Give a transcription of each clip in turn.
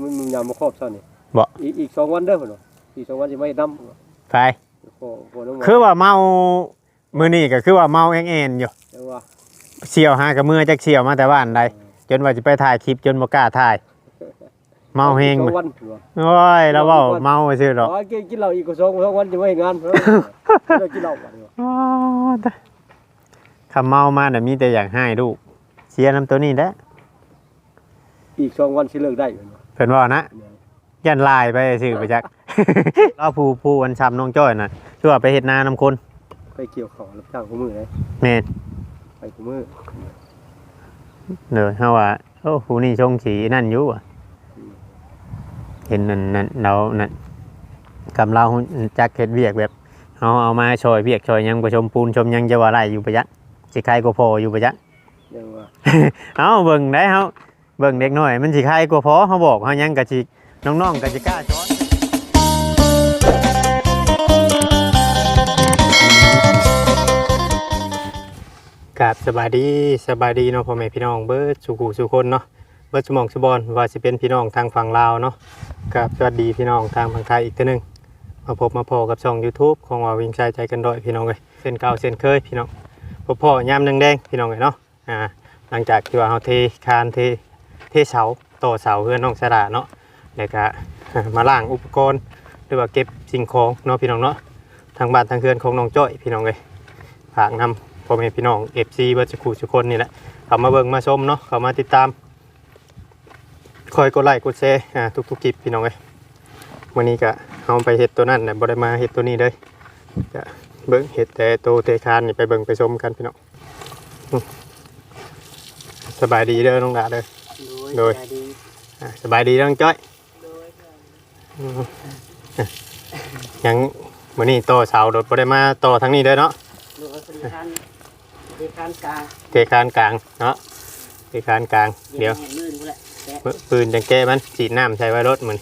มึงมึงยามมาครอบซะนี่บ่ อีกอีกสองวันเด้อพุ่นว่ะอีกสองวันสิไม่นำไปขอขอน้ำหวานคือว่าเมามื้อนี้ก็คือว่าเมาแองๆอยู่จังว่าเสี่ยวหากับมือจักเสี่ยวมาแต่บ้านใดจนว่าจะไปถ่ายคลิปจนบ่กล้าถ่าย เมาเฮงสอมื้งอวันพุ่นว่ะโอ้ยแล้วเว้าเมาซื่อดอกอ๋อกินกินเหล้าอีกก็สองสองวันจะไม่เฮ็ดงานเออเลิกกินเหล้าบัดนี้ว่ะอ๋อตะคำเมามาน่ะมีแต่อยากให้ลูกเสียน้ำตัวนี้แหละอีกสองวันสิ เลิกได้พุ่นว่ะเพิ่นว่านะยันลายไปซื่อไปจักเราผู้ผู้วันช้ำน้องจ้อยน่ะคือว่าไปเฮ็ดนานํคนไปเกี่ยวข้าวรับจ้างของมือเลยแม่นไปของมือเด้อเฮาว่าโอ้ผู้นี้ชงสีนั่นอยู่อะเห็นนั่นนั่นเรานั่นกำเราจักเฮ็ดเวียกแบบเฮาเอามาช่วยเวียกช่วยหยังประชมปูนชมหยังจะว่าไรอยู่ประจักสิใครก็พออยู่ประจักจังว่าเอาเบิ่งได้เฮา เบิ่งเด็กน้อย มันสิใครก็พอเฮาบอกเฮายังก็สิน้องๆก็สิกล้าช้อนครับสบายดีสบายดีเนาะพ่อแม่พี่น้องเบิร์ดสุขุสุคนเนาะเบิร์ดสมองสบอนว่าสิเป็นพี่น้องทางฝั่งลาวเนาะกับสวัสดีพี่น้องทางฝั่งไทยอีกเทื่อหนึงมาพบมาพอกับช่อง YouTube ของว่าวิ่งชายใจกันด้อยพี่น้องเอ้ยเส้นเก่าเส้นเคยพี่น้องพบพ่อยามแดงๆพี่น้องเอ้ยเนาะอ่าหลังจากที่ว่าเราเทคานเท เทเสาต่อเสาเพื่อนน้องสระเนาะแล้วก็มาล่างอุปกรณ์หรือว่าเก็บสิ่งของเนาะพี่น้องเนาะทางบ้านทางเพื่อนของน้องจ้อยพี่น้องเลยฝากนำพ่อแม่พี่น้องเอฟซีเบิร์ดสกูทุคนนี่แหละเขามาเบิ่งมาชมเนาะเขามาติดตามคอยกดไลค์กดแชร์ทุกๆคลิปพี่น้องเลยวันนี้ก็เอาไปเห็ดตัวนั้นนะบ่ได้มาเห็ดตัวนี้เลยก็เบิ่งเห็ดแต่ตัวเทคานนี่ไปเบิ่งไปชมกันพี่น้องสบายดีเด้อน้องดาเด้อ โดย อะสบายดีเด้อน้องจ้อยอืมยังวันนี้ต่อเสาโดดบ่ได้มาต่อทางนี้เด้อเนาะดูว่าเป็นการเป็นการกลางเทคานกลางเนาะเทคานกลางเดี๋ยวเห็นลื่นกูแหละแกะมือปืนจังแก้มันฉีดน้ำใส่ไว้รถมัน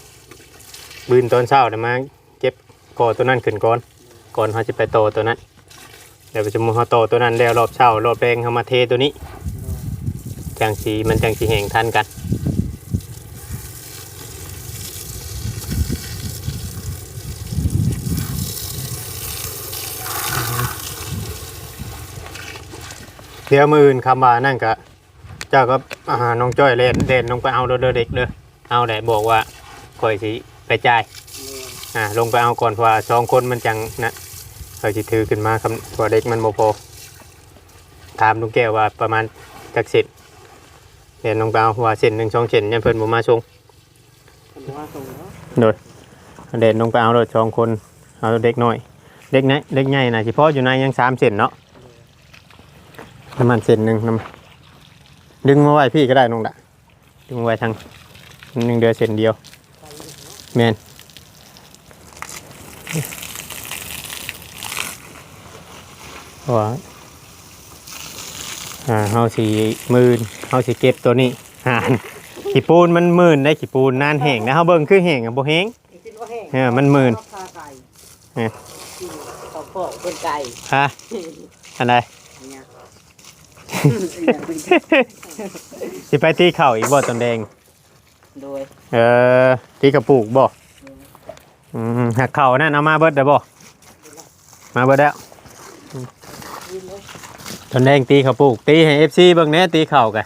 ปืนตอนเช้าเดี๋ยวมาเก็บก่อตัวนั้นขึ้นก่อนก่อนเขาจะไปโตอตัวนั้นเดี๋ยวไปจะมูเขาโตอตัวนั้นแล้วรอบเช้ารอบแรงเขามาเทตัวนี้ จังสีมันจังสีแห่งทันกันเดี๋ยวมืออื่นคำว่านั่นกะเจ้าก็อาหาน้องจ้อยเล่นเด่นลงไปเอาเด้อเด้อเด็กเด้อเอาแต่บอกว่าคอยสิไปจ่ายอ่าลงไปเอาก่อนเพราะว่าสองคนมันจังนะคอยสิถือขึ้นมาคำเพราะเด็กมันโมพอถามลุงแก้วว่าประมาณจักเสร็จ เด่นลงไปเอาว่าเส้นหนึ่งสองเส้นยันเพิ่นบ่มาชงผมว่าส่งโดดเด่นลงไปเอาโดดสองคนเอาเด็กน้อย เด็กไหนเด็กใหญ่นะเฉพาะอยู่ในยังสามเส้นเนาะประมาณเส้นหนึ่งน้ำดึงมาไว้พี่ก็ได้น้องดะดึงมาไว้ทางหนึ่งเดือเส้นเดียวแมนว่า อ่าเฮาสีมื่นเฮาสีเก็บตัวนี้ห่านขี้ปูนมันมื่นได้ขี้ปูนนานแห้งนะเฮาเบิ่งคือแห้งอะบ่แห้งคิดว่าแห้งเออมันหมื่นข้าวไก่เออข้าวโพดเป็นไก่ฮะอันใดเนี่ยสิไปตีเข่าอีกบ่ตอนแดงโดยเออตีกระปุกบ่อืมหักเข่านั่นเอามาเบิดเด้อบ่มาเบิดแล้ว ตอนแดงตีกระปุกตีให้ FC เบิ่งแหน่ตีเข่ากะ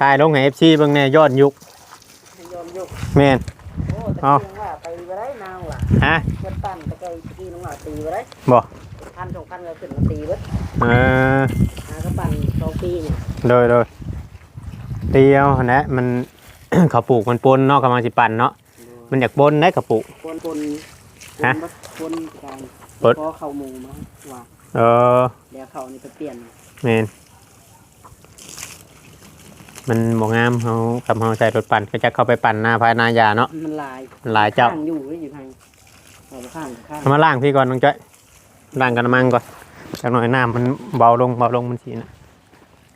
ถ่ายลงให้ FC เบิ่งแหน่ยอดยุคยอมยุกแม่น โอ้แต่เอาเพียงว่าไปไปได้นางว่ะฮะเพื่อนปั้นตะไคร้ตีน้องหน่อยตีไปได้บ่พันสองพันก็ขึ้นมาตีเบิดเออหาก็ปั้นสองปีเนี่ยโดยโดยตีเอาหั่นแหละมัน เขาปลูกมันปนเนาะกำลังสิปั่นเนาะมันอยากปนได้กระปุกปนปนฮะปนกลางปนพอเข้าหมูมาว่าเออเดี๋ยวเขานี่ไปเปลี่ยน แมนมันบ่งามเขากับเขาใส่รถปั่นก็จะเข้าไปปั่นหน้าพายนายาเนาะมันลายหลายเจ้าข้งอยู่อยู่ทางเอาข้างข้างเอามาล่างพี่ก่อนน้องจ้อยล่างกันน้ำมันก่อนจากหน่อยน้ำมันเบาลงเบาลงมันสีนะ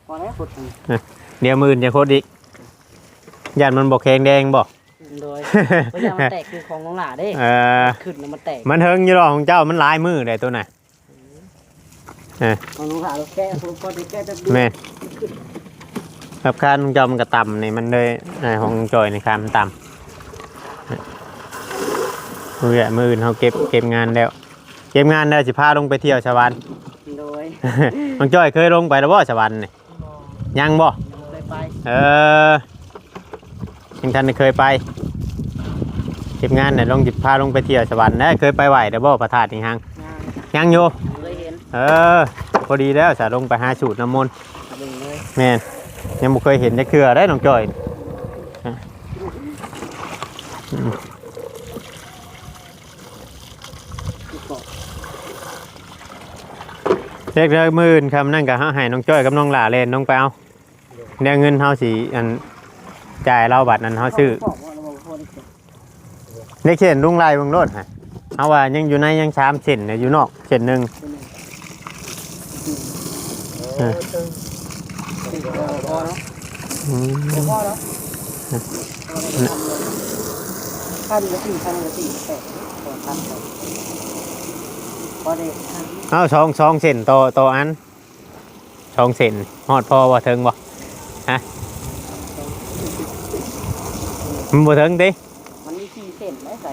พอแล้วกดทางเดี๋ยวมือจะโคตรอีกยันมันบอกแข็งแดงบอกโดยเพราะอย่างมันแตกคือของน้องหลาเด้เออขึ้นแล้วมันแตกมันเฮิงอยู่หรอกของเจ้ามันหลายมือเลยตัวน่ะ ของน้องหลาเราแก้ผมพอจะแก้จะดูแม่นครับคานของเจ้ามันกระต่ำนี่มันเลยในของจอยในคานมันต่ำมือมืออื่นเขาเก็บเก็บงานแล้ว เก็บงานแล้วสิพาลงไปเที่ยวชาวบ้าน โดยน้องจ้อยเคยลงไปแล้วบ่ชาวบ้านนี่ยังบ่เคยไปเออยังท่านได้เคยไปเก็บงานเนี่ยลงจิพาลงไปเที่ยวชาวบ้านนะเคยไปไหวเด้อบ่พระธาตุนี่ฮังงานยังอยู่ เคยเห็นเออ พอดีแล้วสาลงไปหาสูตรน้ำมนต์เบิ่งเลยแม่นยังบ่เคยเห็นจักเทื่อได้น้องจ้อยฮะอืมเรียกเด้อมื่นคำนั่นกับเฮาให้น้องจ้อยกับน้องหล่าเล่นน้องไปเอาเดี๋ยวเงินเฮาสิอันจ่ายเราบัตรนั้นเฮาซื้อ บอกว่าเราบอกว่าได้เก็บเด็กเส้นลุงลายเบิ่งโลดฮะเอาว่ายังอยู่ในยังชามเส้นเนี่ยอยู่นอกเส้นหนึงเออพ อเนาะอืมพอแล้วขั้นละสี่ขั้นละสี่แปดพอขั้นไปพอได้ขั้นเอาสองสองเส้นต่อต่ออันสองเส้นฮอดพอบ่ถึงบ่ฮะมันบ่ถึงติมันมีสี่เส้นได้ใส่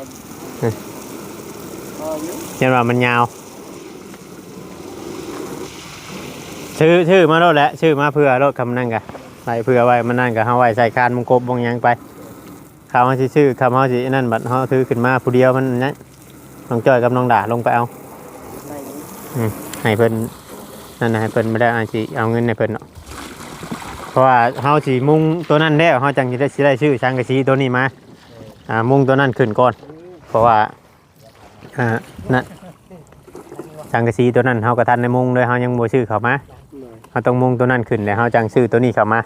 เอ้ยพออยู่ยันว่ามันยาว ชื่อชื่อมาโลดแหล้วชื่อมาเพื่อโลดคำนั่นกะใส่เพื่อไว้มันนั่นกะเฮาไว้ใส่คานมงกบบงยังไปคำเฮาสิชื่อคำเฮาสินั่นบัดเฮาถือขึ้นมาผู้เดียวมันนั่นน้องจ้อยกับน้องด่าลงไปเอาให้เพิ่นนั่นนะให้เพิ่นไม่ได้อาสิเอาเงินให้เพิ่นเนาะเพราะว่าเฮาสิมุ่งตัวนั้นแล้วเฮาจังสิได้สิได้ชื่อช่างกะสีตัวนี้มาอ่ามุ่งตัวนั้นขึ้นก่อน เพราะว่าอ่านั่นช่างกะสีตัวนั้นเฮาก็ทันในมุ่งเลยเฮายังบ่ชื่อเขามา เฮาต้องมุ่งตัวนั้นขึ้นแล้วเฮาจังชื่อตัวนี้เข้ามา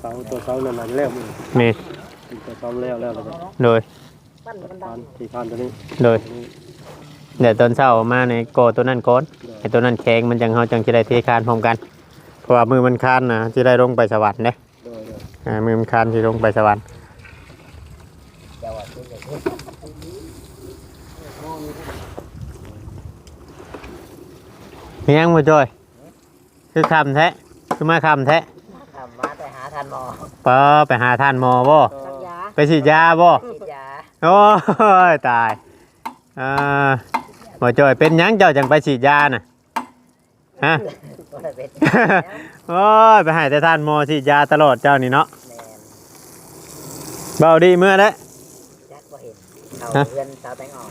เสาตัวเสานั่นน่ะแล้วมึงนี่ตัวเสาแล้วแล้วแล้วก็โดยปั้นมันดัพางนที่พานตัวนี้โดยเดี๋ยวตอนเช้ามาในโกอตัวนั้นก่อนไอ้ตัวนั้นแข็งมันจังเฮาจังสิได้เทคานพร้อมกันเพราะว่ามือมันคานนะสิได้ลงไปสวรรค์เด้โดยโดยอ่ามือมันคานที่ลงไปสวรรค์ เฮียงมาจอย คือคำแท้คือมาคำแท้ทำมาแต่หาทันหมอปอไปหาท่านหมอบ่สัญญาไปฉีดยาบ่ฉีดยาโอ้ยตายอ่ามาจอยเป็นหยังเจ้าจังไปฉีดยาน่ะฮะก็ได้เป็นโอ้ยไปให้แต่ท่านหมอฉีดยาตลอดเจ้านี่เนาะแมนเบาดีเมื่อแล้วจักบ่เห็นเขาเพื่อนสาวแตงอ่อน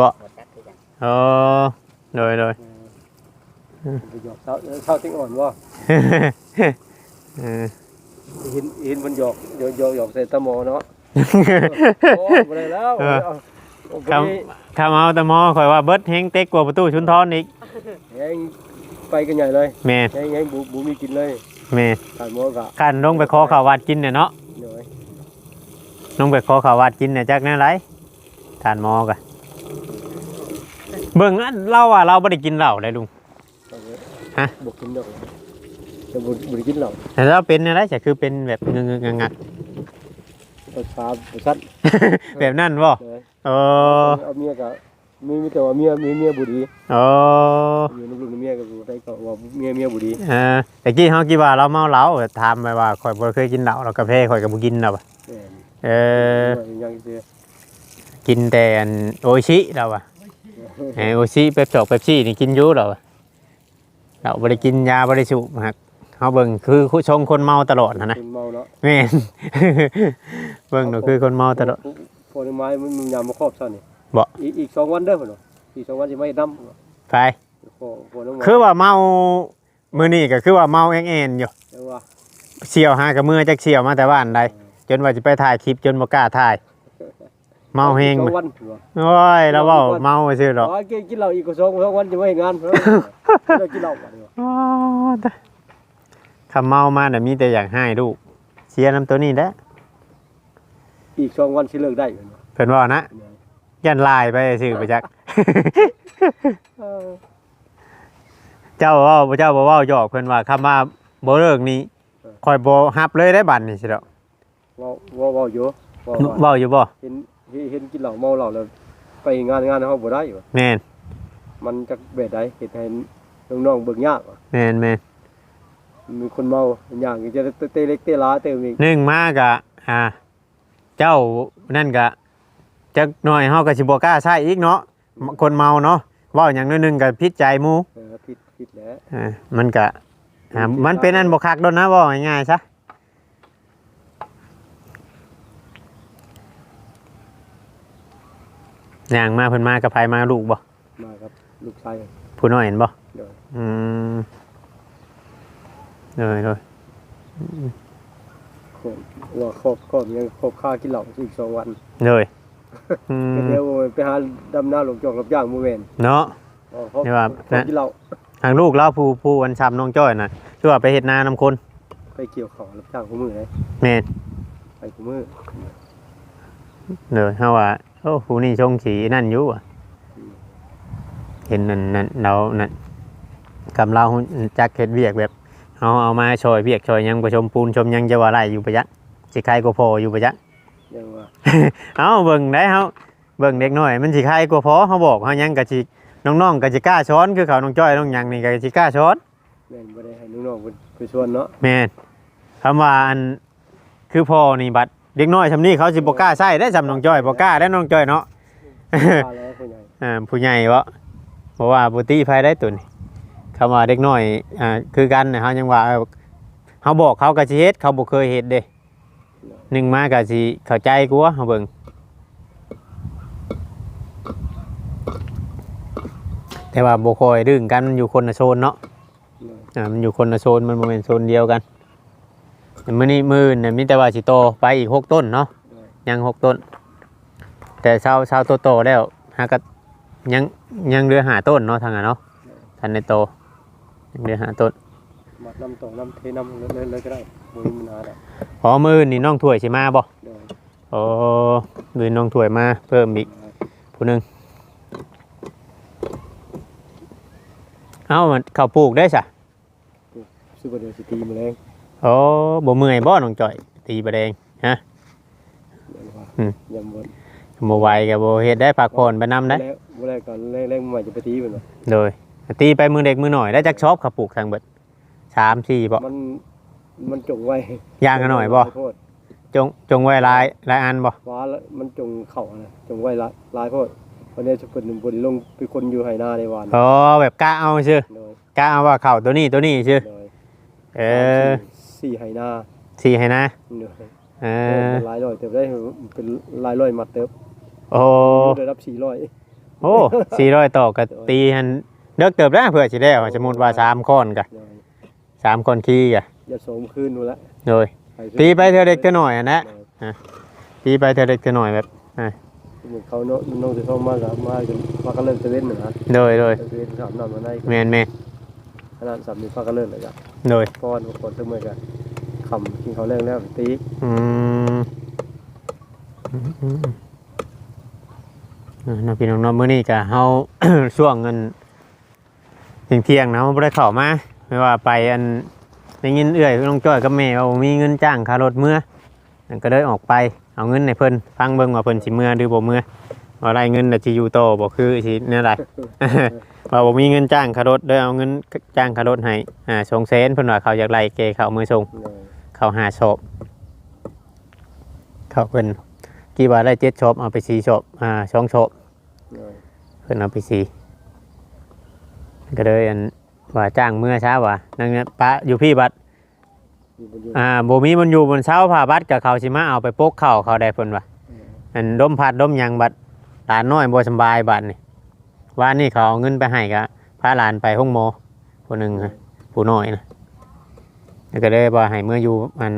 บ่หมดจักคือกัน โอ้โดยโดย หยอกเท้าติ้งอ่อนว่าเห็นเห็นมันหยอกหยอกหยอกหยอกใส่ตะหมอเนาะโอ้บ่ได้แล้วเอาเอาเอาคำคำเอาต่หมอข่อยว่าเบิร์ดเฮงเต็กกว่าประตูชุนทอนอีกแหงไปกันใหญ่เลยแม่แหงแหงบุบุมีกินเลยแม่ผ่านหมอกะขันลงไปขอข่าววาดกินเนี่ยเนาะลงไปขอข่าววาดกินเนี่ยจักแนั่นไรทานหมอกะเบิ่งอันเราอะเราไม่ได้กินเหล้าเลยลุง ฮะบุกินดอกจะบุบุกินเหล้าแต่เราเป็นอะไรจะคือเป็นแบบเงงงงักเอาชาเอาซัดๆแบบนั่นบ่เลยโอ้เอาเมียกะมีมีแต่ว่าเมียมีเมียบุรีโอ้อยู่ลูกลูกเมียก็อยู่ได้ก็ว่าเมียเมียบุรีเออแต่กี้เขากี่ว่าเราเมาเหล้าถามไปว่าข่อยบ่เคยกินเหล้าเรากาแฟข่อยก็บ่กินหรอกแม่นเออยังเสียกินแต่อันโออิชิเราอะไอโออิชิเป๊ปจอกเป๊ปซี่นี่กินอยูเราอะ เราไม่ได้กินยาไม่ได้สูบฮะเขาเบิ่งคือคู่ชงคนเมาตลอดนะนะคนเมาเนาะแม่น เบิ่งหนูคือคนเมาตลอดพอในไม้มันมันยามมาครอบซะนี่บ่อีกอีกสองวันเด้อพุ่นเนาะอีกสองวันสิไม่ดำไปพอพอน้องคือว่าเมามือนี่ก็คือว่าเมาแองเอ็นอยู่แต่ว่าเชี่ยวหากับมือจักเชี่ยวมาแต่บ้านใดจนว่าจะไปถ่ายคลิปจนบ่กล้าถ่าย เมาเฮงสอไปงวันพุ่นว่าโอ้ยเราเว้าเมาซื่อหรอกอ๋อกินกินเหล้าอีกก็สองสองวันจะไม่เฮ็ดงานเพิ่นเลิกกินเหล้าบัดนี้ว่ะอ๋อตะคำเมามาน่ะมีแต่อยากให้ลูกเชียร์น้ำตัวนี้แหละอีกสองวันสิเลิกได้พุ่นว่าเพิ่นว่านะยันลายไปซื่อไปจักเออเจ้าเว่าเจ้าบ่เว้าหยอกเพิ่นว่าคำว่าบ่เลิกนี้ข่อยบ่ฮับเลยได้บัดนี้สิดอกเว้าเว้าเว้าอยู่เว้าว่าเว้าอยู่บ่ เห็นเห็นเห็นกินเหล้าเมาเหล้าแล้วไปงานงานเฮาบ่ได้ว่ะแม่นมันจักเบ็ดใดเฮ็ดให้น้องๆเบิ่งยากว่ะแม่นแม่นมีคนเมาอย่างจะเตะเล็กเตะหลาเตะอีกหนึ่งมากะอ่าเจ้านั่นก็จักหน่อยเฮาก็สิบ่กล้าใช้อีกเนาะคนเมาเนาะเว้าหยังน้อยหนึงก็ผิดใจหมู่เออผิดผิดแล้วอ่ามันก็อ่ามันเป็นอันบ่คักโดนนะเว้าง่ายๆซะ ย่างมาเพิ่นมากับไผมาลูกบ่มาครับลูกชายผู้น้อยเห็นบ่เดี๋ยวอืมเลยเลยครบว่าครบครบยังครบค่ากินเหล้าอีกสองวันเลยอืมเดี๋ยวไปหาดำหน้าหลงจอกรับจ้างมือเวนเนาะ อ๋อครบนี่ว่าครบกินเหล้าทางลูกเราผู้ผู้วันช้ำน้องจ้อยน่ะคือว่าไปเฮ็ดนานํคนไปเกี่ยวของรับจ้างคู่มือเลยแม่นไปคู่มือเลยเฮาว่าโอ้ผู้นี่ชงสีนั่นอยู่อะเห็นนั่นนั่นเรานั่นกำเราจักเฮ็ดเวียกแบบเอาเอามาช่วยเวียกช่วยหยังประชมปูนชมหยังจะว่าไรอยู่ประยักสิใครก็พออยู่ประยักยังว่าเอาเบิ่งได้เฮาเบิ่งเด็กน้อย มันสิใครก็พอเฮาบอกเฮายังก็สิน้องๆก็สิกล้าช้อนคือเขาน้องจ้อยน้องหยังนี่ก็สิกล้าช้อนแม่นบ่ได้ให้น้องๆเพิ่นไปชวนเนาะแม่นคำว่าอันคือพ่อนี่บัด เด็กน้อยซำนี้เขาสิบ่กล้าใช้ได้ซำน้องจ้อยบ่กล้าได้น้องจ้อยเนาะพาแล้วผู้ใหญ่อ่าผู้ใหญ่บ่เพราะว่าบ่ตีภัยได้ตุนคำว่าเด็กน้อยอ่าคือกันน่ะเฮายังว่าเออเฮาบอกเขาก็สิเฮ็ดเขาบ่เคยเฮ็ดเด้หนึ่งมาก็สิเข้าใจกว่าเฮาเบิ่งแต่ว่าบ่ค่อยดึงกันมันอยู่คนละโซนเนาะเนาะอ่ามันอยู่คนละโซนมันบ่แม่นโซนเดียวกัน มื้อนี้มื้อนี่ะมีแต่ว่าสิโตไปอีกหกต้นเนาะเนาะยังหกต้น แต่ชาวชาวโตโตๆแล้วหาก็ยังยังเรือหาต้นเนาะทางอะเนาะทันในโตยังเรือหาต้นมาน้ำตกน้ำเทน้ำเลยเลยก็ได้บ่มีปัญหาดอกพอมื้อนี่น้องถ้วยสิมาบ่เดี๋ยวโอ้มือน้องถ้วยมาเพิ่มอีกผู้หนึงเอ้ามันข้าวปลูกได้ซะ ซื้อบ่เดี๋ยวสิตีแมลง โอ้บ่เมื่อยบ่น้องจ่อย ตีบะแดงเดี๋ยวว่าอืมยำบนบ่ไหวก็บ่เฮ็ดได้พักผ่อนไปนํได้แล้วบ่แล้วก่อนแรกๆใหม่จะไปตีมันบ่โดยตีไปมือเด็กมือหน่อยได้จักชอบข้าวปลูกทางเบิดสามสี่บ่มันมันจงไว้ย่างกันหน่อยบ่โทษจงจงไว้หลายหลายอันบ่ว้าแล้วมันจงเข่านะจงไว้หลายหลายโพดวันนี้จะเปิดหนึ่งบนลงไปคนอยู่ไหนาในวานอ๋อแบบกะเอาซื่อโดยกะเอาว่าเข้าตัวนี้ตัวนี้ซื่อโดยเออ สี่ไหนาสี่ให้นะโดยเอเออเป็นหลายร้อยเติบได้เป็นหลายร้อยมัดเติบโอ้ได้รับสี่ร้อยโอ้สี่ร้อยต่อก็ตีหันเลิกเติบได้เพื่อสิได้สมมุติว่าสามค้อนกะโดยสามค้อนขี้กะอย่าโสมคืนนู่นละโดยตีไปเท่าเด็กเท่าหน่อยอะนะตีไปเท่าเด็กเท่าหน่อยแบบเหมือนเขาเนาะน้องจะเข้ามากับมาจนพากันเลิกเซเว่นเหมือนกันโดยโดยเซเว่นสามนำมาได้แมนแมน ขนาดสามนี้พากันเลิกเลยจ้ะโดยก้อนคนเสมอกันคำกินเขาวแรงแล้วตีอืมอืมอืมอืมน้องพี่น้องน้องมื้อนี้ก็เฮาช่วงเงินเที่ยงเที่ยงๆนะบ่ได้เข้ามาไม่ว่าไปอันได้ยินเอื้อยน้องจ้อยกับแม่ว่าบ่มีเงินจ้างค่ารถเมื่อนั่นก็เลยออกไปเอาเงินให้เพิ่นฟังเบิ่งว่าเพิ่นสิเมื่อหรือบ่เมื่อว่าได้เงินน่ะสิอยู่โตอบ่คือสิแนี่ใด ว่าบ่มีเงินจ้างค่ารถเด้อเอาเงินจ้างค่ารถให้อ่า2แสนเพิ่นว่าเขาอยากไล่เกเขามือส่งเลยเขาหาชอบเขาเป็นกี่บาทได้เจ็ดชอบเอาไปสี่ชอบอ่าสองชอบเลยเพิ่นเอาไปสี่ก็เลยอันว่าจ้างเมื่อเช้าว่ะนั่นเนี่ยปะอยู่พี่บัตรอยู่บนอยู่อ่าโบมีมันอยู่บนเช้าผ่าบัตรกับเขาสิมาเอาไปโปกเข่าเขาได้เพิ่นว่ะอันดมพัดดมหยังบัตรหลานน้อยบ่สำบายบัตรนี่ ว่านี่เขาเอาเงินไปให้กะพาหลานไปห้องหมอผู้หนึ่งฮะผู้น้อยนะแล้วก็เลยว่ให้เมื่ออยู่มัน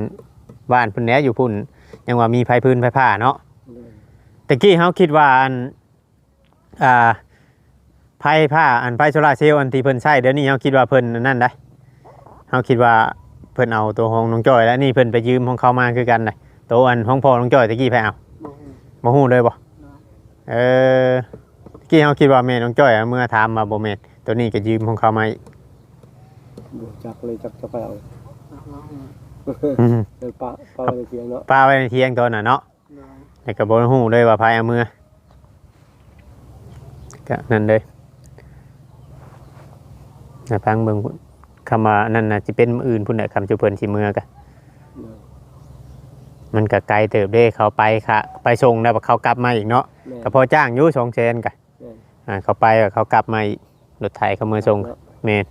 บ้านเพิ่นแหนอยู่พุ่น ยังว่ามีไผพื้นไผผ้าเนาะเลยตะกี้เขาคิดว่าอันอ่าไพ่ผ้าอันไพ่โซลาร์เซลล์อันที่เพิ่นใช้เดี๋ยวนี้เขาคิดว่าเพิ่นนั่นได้เขาคิดว่าเพิ่นเอาตัวของน้องจ้อยแล้วนี่เพิ่นไปยืมของเขามาคือกันได้ตัวอันของพ่อน้องจ้อยตะกี้ไปเอามาฮู้เลยบ่เออ กี้เขาคิดว่าแม่น้องจ้อยอะเมื่อถามมาบ่แม่นตัวนี้ก็ยืมของเขามาอีกบวกจักเลยจักจะไปเอาอืมเลยปะปะไปในเทียงเนาะป้าไว้ในเที่ยงตัวน่ะเนาะแต่ก็บ่ฮู้เลยว่าไผเอามือก็นั่นเลยนะพังเบิ่งพุ่นคำว่านั่นน่ะสิเป็นมื้ออื่นพุ่นน่ะคำจุเพิ่นสิมือกะเลยมันก็ไกลเติบเด้เขาไปค่ะ ไปส่งแล้วเขากลับมาอีกเนาะแม่นก็พอจ้างอยู่สองแสนกะแม่น อ่าเขาไปก็เขากลับมาอีกรถไถเขามือส่งเมน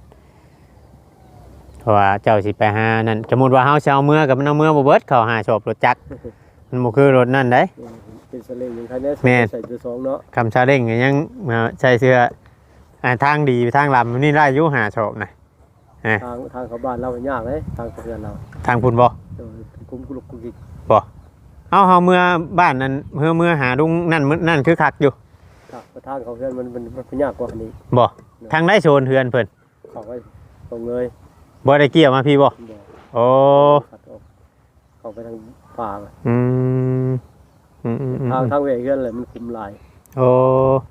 เพราะว่าเจ้าสิไปหานั่นสมมุติว่าเฮาสิเอาเมื่อกับมันเอาเมื่อบ่เบิดเขาหาชอบรถจักรมันบ่คือรถนั่นเด้แม่นเป็นสลิงอย่างคันนี้แม่นใส่ตัวสองเนาะคำชาเด้งก็ยังมาใส่เสื้ออ่าทางดีทางลำนี่ได้อยู่หาชอบนะทางทางเขาบ้านเรามันยากเลยทางเพื่อนเราทางพุ่นบ่โดยคุ้มกุลกกุกิกเอาเฮาเมื่อบ้านนั้นเมื่อเมื่อหาลุงนั่นมื้อนั่นคือคักอยู่ ครับแต่ทางเขาเพื่อนมันมันมันยากกว่าอันนี้บ่ทางได้โซนเฮือนเพิ่นเขาไว้ตรงเลยบ่ได้เกี่ยวมาพี่บ่บ่โอ้ขัดออกเขาไปทางป่าอะอืมอืมอืมอืมทางทางเวเพื่อนเลยมันคุมลายโอ้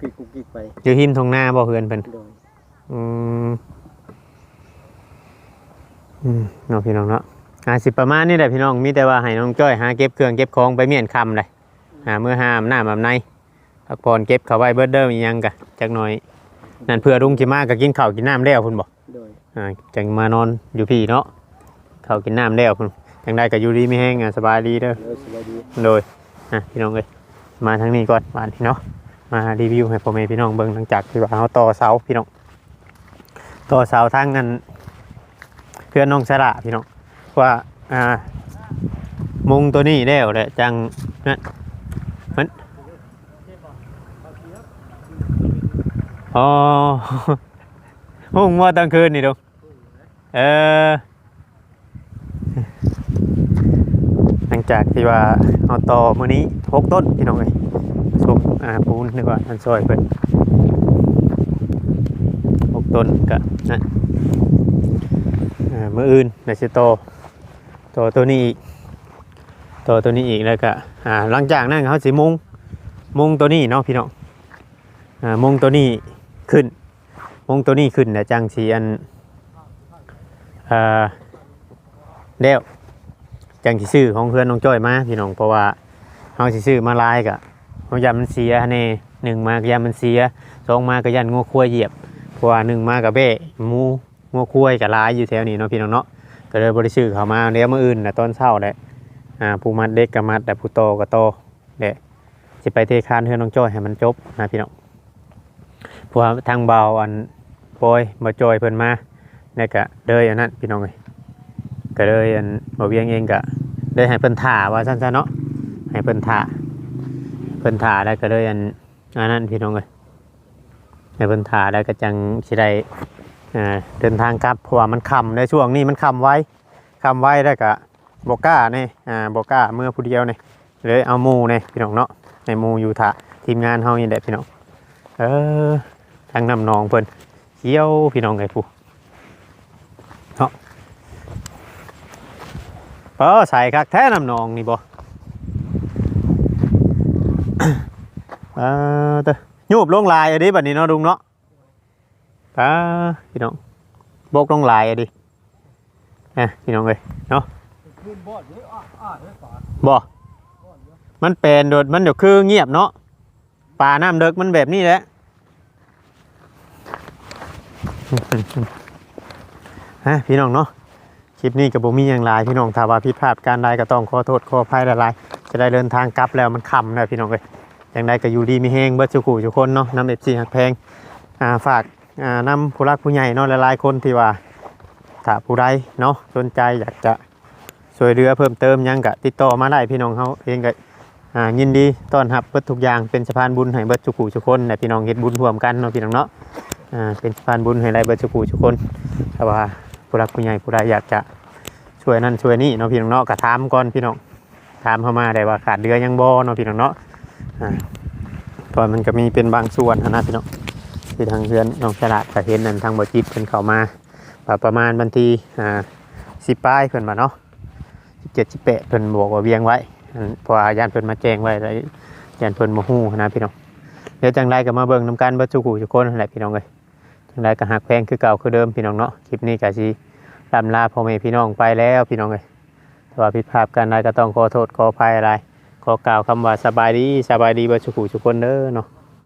กิกกุกกิกไปอยู่หิมทงหน้าบ่เฮือนเพิ่นโดยอืมอืมเน้องพี่น้องเนาะอาสิประมาณนี้แหละพี่น้องมีแต่ว่าให้น้องจ้อยหาเก็บเครื่องเก็บของไปเมียนคำเลยหาเมื่อหามหน้าแบบใน พักผ่อนเก็บเขาไว้เบิดเดิมอีหยังกะจักหน่อย นั่นเพื่อรุ่งกินมากก็กินข้าวกินน้ำแล้วพุ่นบอกโดยอ่าจังมานอนอยู่พี่เนาะข้าวกินน้ำแล้วพุ่นจังได้ก็อยู่ดีไม่แห้งอะสบายดีเด้อโดยสบายดีโดยอะพี่น้องเอ้ยมาทางนี้ก่อนมาพี่เนาะมารีวิวให้พ่อแม่พี่น้องเบิ่งหลังจากที่ว่าเขาต่อเสาพี่น้องต่อเสาทางนั้นเพื่อนน้องสระพี่น้องว่าอ่ามุงตัวนี้แล้วแหละจังนั่นมัน อ๋อมุงว่าตอนคืนนี่ดูเออหลังจากที่ว่าเอาต่อมื้อนี้หกต้นพี่น้องเอ้ยชมอ่าปูนนึกว่าอันซอยเพิ่นหกต้นก็นะอ่ามืออื่นได้สิโตโตตัวนี้อีกโตตัวนี้อีกแล้วก็อ่าหลังจากนั้นเขาสิมุงมุงตัวนี้เนาะพี่น้อง อ่ามงตัวนี้ขึ้น มงตัวนี้ขึ้นแล้วจังสีอันอ่าเดวจังสิซื้อของเพื่อนน้องจ้อยมาพี่น้องเพราะว่าเฮาสิซื้อมาลายกะเฮายันมันเสียแน่หนึ่งมาก็ยันมันเสียสองมาก็ยันงัวควายเหยียบเพราะว่าหนึ่งมากับเบ้หมูงัวควายก็หลายอยู่แถวนี้เนาะพี่น้องเนาะก็เลยบ่ได้ซื้อเขามาเดี๋ยวมื้ออื่นน่ะตอนเช้าแหละอ่าผู้มัดเด็กก็มัดแต่ผู้โตก็โตเด้สิไปเทคานเฮือนน้องจ้อยให้มันจบนะพี่น้อง พราะว่าทางเบาอันโปรยบ่จอยเพิ่นมาแล้วก็เดยอันนั้นพี่น้องเอ้ยก็เลยอันบ่เวียงเองก็เลยให้เพิ่นถ่าว่าซั่นๆเนาะให้เพิ่นถ่าเพิ่นถ่าแล้วก็เลยอันอันนั้นพี่น้องเอ้ยให้เพิ่นถ่าแล้วก็จังสิได้เดินทางกลับเพราะว่ามันค่ำในช่วงนี้มันค่ำไว้ค่ำไว้แล้วก็บก้าเนี่อ่าบก้าเมื่อผู้เดียวเนี่ยเลยเอามู่นี่ยพี่น้องเนาะให้หมู่อยู่ถ่าทีมงานเฮานี่แหละพี่น้องเออ ทางน้ำนองเพิ่นเขียวพี่น้องไอ้ผู้เออใส่คักแท้น้ำนองนี่บ่เออเตอยูบลงลายอะดิบัดนี้เนาะลุงเนาะตาพี่น้องบกลงลายอะดิเอะพี่น้องเอ้ยเนาะบ่มันเป็นโดดมันเดี๋ยวคือเงียบเนาะป่าน้ำเด็กมันแบบนี้แหละ ฮะพี่น้องเนาะคลิปนี้กับผมมีอย่างไรพี่น้องถ้าว่าผิดพลาดการใดก็ต้องขอโทษขออภัยหลายๆจะได้เดินทางกลับแล้วมันค่ำนะพี่น้องเลยอย่างใดก็อยู่ดีมีแห้งเบิร์ดสุขุทุกคนเนาะนำเอฟซีหักแพงอ่าฝากอ่านำผู้รักผู้ใหญ่เนาะหลายๆคนที่ว่าถ้าผู้ใดเนาะสนใจอยากจะช่วยเหลือเพิ่มเติมยังกะติดต่อมาได้พี่น้องเขาเองก็อ่ายินดีต้อนรับเบิร์ดทุกอย่างเป็นสะพานบุญให้เบิร์ดสุขุทุกคนและพี่น้องเฮ็ดบุญร่วมกันเนาะพี่น้องเนาะ อ่าเป็นสะพานบุญให้ได้เบิดสุขุทุกคนถ้าว่าผู้รักผู้ใหญ่ผู้ใดอยากจะช่วยนั่นช่วยนี่เนาะพี่น้องเนาะก็ถามก่อนพี่น้องถามเข้ามาได้ว่าขาดเดือยังบ่เนาะพี่น้องเนาะอ่าตอนมันก็มีเป็นบางส่วนนะพี่น้องที่ทางเพื่อนน้องฉลาดก็เห็นนั่นทางบ่จิตเพิ่นเข้ามาประมาณวันทีอ่าสิป้ายเพิ่นมาเนาะ17 18เพิ่นบอกว่าเวียงไว้พราะว่าญาเพิ่นมาแจ้งไว้แล้วญาติเพิ่นบ่ฮู้หั้นะพี่น้องเดี๋ยวจังไดก็มาเบิ่งนํกันเบิดทุกผู้ทุกคนแหละพี่น้องเอ้ย จังไรก็หักแพงคือเก่าคือเดิมพี่น้องเนาะคลิปนี้ก็สิลำลาพ่อแม่พี่น้องไปแล้วพี่น้องเลยถ้าว่าผิดพลาดกันใดก็ต้องขอโทษขออภัยอะไรขอกล่าวคำว่าสบายดีสบายดีบดสุขุสุคนเด้อเนาะ